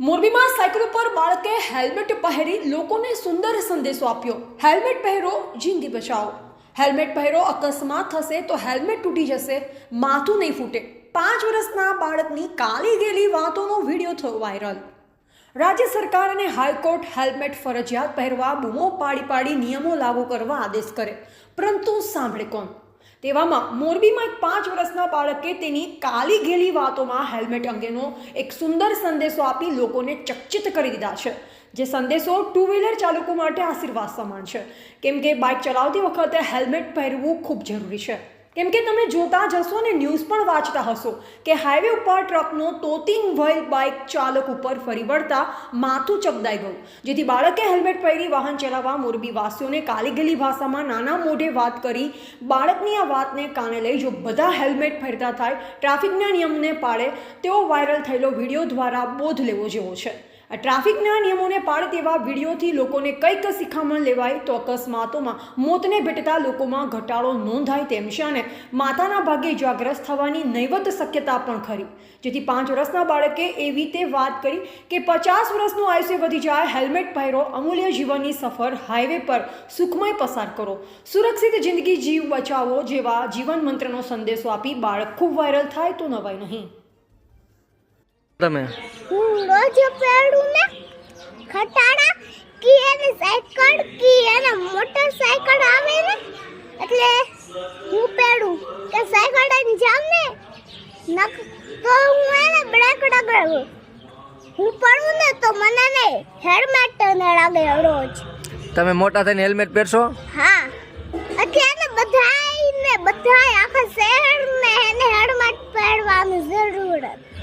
મોરબીમાં સાયકલ ઉપર બાળકે હેલ્મેટ પહેરી લોકોને સુંદર સંદેશો આપ્યો. હેલ્મેટ પહેરો, જિંદગી બચાવો. હેલ્મેટ પહેરો, અકસ્માત થશે તો હેલ્મેટ તૂટી જશે, માથું નહીં ફૂટે. પાંચ વર્ષના બાળકની કાલી ગયેલી વાતોનો વીડિયો થયો વાયરલ. રાજ્ય સરકાર અને હાઈકોર્ટ હેલ્મેટ ફરજિયાત પહેરવા બૂમો પાડી પાડી નિયમો લાગુ કરવા આદેશ કરે. પરંતુ સાંભળે કોણ? તેવામાં મોરબીમાં એક પાંચ વર્ષના બાળકે તેની કાલી ઘેલી વાતોમાં હેલ્મેટ અંગેનો એક સુંદર સંદેશો આપી લોકોને ચકચિત કરી દીધા છે. જે સંદેશો ટુ વ્હીલર ચાલકો માટે આશીર્વાદ સમાન છે. કેમ કે બાઇક ચલાવતી વખતે હેલ્મેટ પહેરવું ખૂબ જરૂરી છે. કેમ કે તમે જોતા જ હશો અને ન્યૂઝ પણ વાંચતા હશો કે હાઈવે ઉપર ટ્રકનો તોતિંગ વય બાઇક ચાલક ઉપર ફરી વળતા માથું ચકદાઈ ગયું, જેથી બાળકે હેલ્મેટ પહેરી વાહન ચલાવવા મોરબી વાસીઓને કાલીગલી ભાષામાં નાના મોઢે વાત કરી બાળકની આ વાતને કાને લઈ જો બધા હેલ્મેટ પહેરતા થાય ટ્રાફિકના નિયમને પાળે તેવો વાયરલ થયેલો વીડિયો દ્વારા બોધ લેવો જેવો છે. ટ્રાફિકના નિયમોને પાળે તેવા વિડીયોથી લોકોને કંઈક શિખામણ લેવાય તો અકસ્માતોમાં મોતને ભેટતા લોકોમાં ઘટાડો નોંધાય તેમ છે અને માતાના ભાગે ઇજાગ્રસ્ત થવાની નૈવત શક્યતા પણ ખરી. જેથી પાંચ વર્ષના બાળકે એવી રીતે વાત કરી કે પચાસ વર્ષનું આયુષ્ય વધી જાય હેલ્મેટ પહેરો અમૂલ્ય જીવનની સફર હાઈવે પર સુખમય પસાર કરો સુરક્ષિત જિંદગી જીવ બચાવો જેવા જીવન મંત્રનો સંદેશો આપી બાળક ખૂબ વાયરલ થાય તો નવાય નહીં. તમે? હું રોજ પેડું ને ખટાડા કી અને સાયકલ કી અને મોટરસાયકલ આવે ને? એટલે હું પહેરું કે સાયકલ લઈને જામ ને નક તો હું એને બ્રેક ડગડું હું પડું ને તો મને ને હેલ્મેટ ને લાગે રોજ. તમે મોટા થઈને હેલ્મેટ પહેરશો? હા. અત્યારે બધાય ને બધાય આખા શહેર ને હેલ્મેટ પહેરવાની જરૂર હતી.